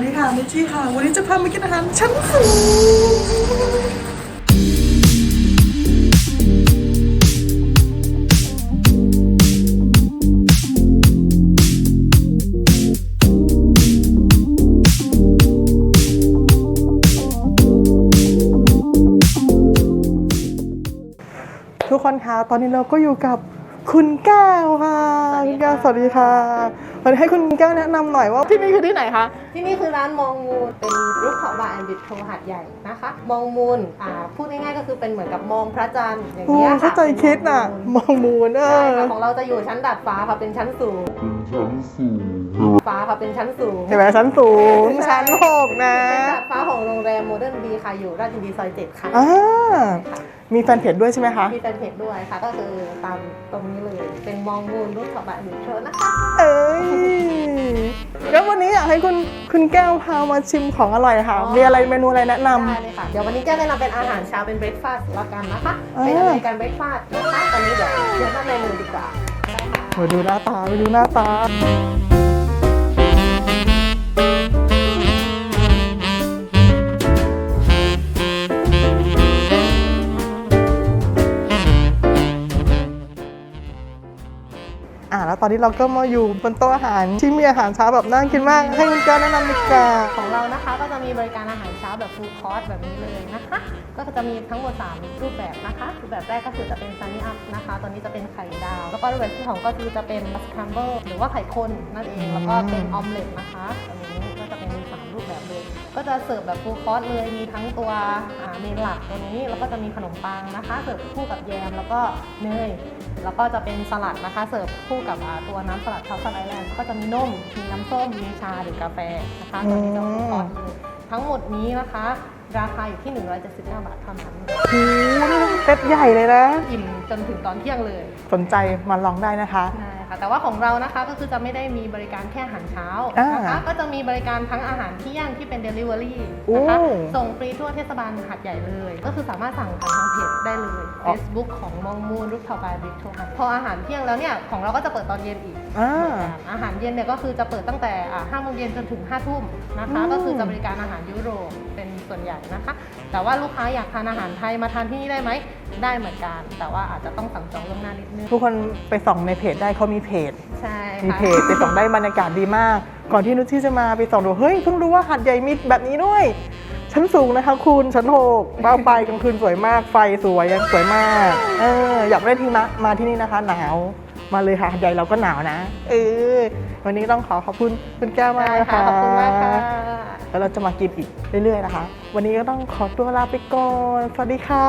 วัสดีค่ะนิชชี่ค่ะ วันนี้จะพามากินอาหารชั้นสูงทุกคนคะตอนนี้เราก็อยู่กับคุณแก้วค่ะคุณแก้วสวัสดีค่ะ วันนี้ให้คุณแก้วแนะนำหน่อยว่าที่นี่คือที่ไหนคะ ที่นี่คือร้านมองมูลเป็นรูปของบาร์แอนด์บิทโทหาดใหญ่นะคะ มองมูลอ่าพูดง่ายๆก็คือเป็นเหมือนกับมองพระจันทร์อย่างโอ้เงี้ยค่ะเข้าใจคิดน่ะ มองมูนเอใช่อค่ะของเราจะอยู่ชั้นดาดฟ้าค่ะเป็นชั้นสูง ฟ้าค่ะเป็นชั้นสูงเห็นไหมชั้นสูงชั้นหกนะเป็นดาดฟ้าของโรงแรมโมเดิร์นบีค่ะอยู่ราชบุรีซอยเจ็ดค่ะ อ่า มีแฟนเพจด้วยใช่ไหมคะ มีแฟนเพจด้วยค่ะ ก็คือตามตรงนี้เลย เป็นมองมูลรูปของบาร์แอนด์บิทโทนะคะ เอ้ยแล้ววันนี้อยากให้คุณคุณแก้วพามาชิมของอร่อยค่ะมีอะไรเมนูอะไรแนะนำ ได้เลยค่ะ เดี๋ยววันนี้แก้วแนะนำเป็นอาหารเช้าเป็นเบรคฟาสต์ละกันนะคะ อ่า เป็นอเมริกันเบรคฟาสต์นะคะ ตอนนี้เดี๋ยวเดี๋ยวทำเมนูดีกว่าได้ค่ะไปดูหน้าตาไปดูหน้าตาอ่ แล้วตอนนี้เราก็มาอยู่บนโต๊ะอาหารที่มีอาหารเช้าแบบน่ากินมาก ให้คุณแก้วแนะนำดีกว่าของเรานะคะก็จะมีบริการอาหารเช้าแบบฟูลคอร์สแบบนี้เลยนะคะ ก็จะมีทั้งหมด3รูปแบบนะคะรูปแบบแรกก็คือจะเป็นซันนี่อัพนะคะ ตอนนี้จะเป็นไข่ดาว แล้วก็รูปแบบที่สองก็คือจะเป็นสครัมเบิลหรือว่าไข่ข้นนั่นเองแล้วก็เป็นออมเล็ตนะคะ ก็จะเสิร์ฟแบบฟูลคอร์สเลย มีทั้งตัวอ่าเมนหลักตัวนี้ แล้วก็จะมีขนมปังนะคะ เสิร์ฟคู่กับแยมแล้วก็เนย แล้วก็จะเป็นสลัดนะคะ เสิร์ฟคู่กับอ่าตัวน้ำสลัดเทาสไลแลนด์ก็จะมีนม มีน้ำส้ม มีชาหรือกาแฟนะคะตัวนี้จะฟูลคอร์สเลยทั้งหมดนี้นะคะ ราคาอยู่ที่ 179 บาทเท่านั้นโอ้โหนี่เซตใหญ่เลยนะ อิ่มจนถึงตอนเที่ยงเลย สนใจมาลองได้นะคะ ใช่ ค่ะ แต่ว่าของเรานะคะก็คือจะไม่ได้มีบริการแค่อาหารเช้าอ่านะคะ ก็จะมีบริการทั้งอาหารเที่ยงที่เป็น Delivery นะคะโอ้ส่งฟรีทั่วเทศบาลหาดใหญ่เลย ก็คือสามารถสั่งผ่านทางเพจได้เลยอ๋อ Facebook ของมองมูลรูปทอบายบิ๊กโทหันพออาหารเที่ยงแล้วเนี่ยของเราก็จะเปิดตอนเย็นอีกอ่าอาหารเย็นเนี่ยก็คือจะเปิดตั้งแต่ห้าโมงเย็นจนถึง5้าทุ่มนะคะอืมก็คือจะบริการอาหารยุโรปเป็นส่วนใหญ่นะคะ แต่ว่าลูกค้าอยากทานอาหารไทยมาทานที่นี่ได้ไหมได้เหมือนกัน แต่ว่าอาจจะต้องสั่งจองล่วงหน้านิดนึง ทุกคนไปส่องในเพจได้เขามีเพจ ใช่มีค่ะเพจไปส่องได้บรรยากาศดีมาก ก่อนที่นุชที่จะมาไปส่องดูเฮ้ยเพิ่งรู้ว่าหัดใหญ่มีแบบนี้ด้วย ชั้นสูงนะคะคุณชั้นหกบ้าไปกลางคืนสวยมากไฟสวยยังสวยมากเอออยากได้ที่มะมาที่นี่นะคะ หนาวมาเลยค่ะหัดใหญ่เราก็หนาวนะเออวันนี้ต้องขอขอบคุณคุณแก้วมากได้นะค่ะคะขอบคุณมากค่ะ แล้วเราจะมากินอีกเรื่อยๆนะคะ วันนี้ก็ต้องขอตัวลาไปก่อน สวัสดีค่ะ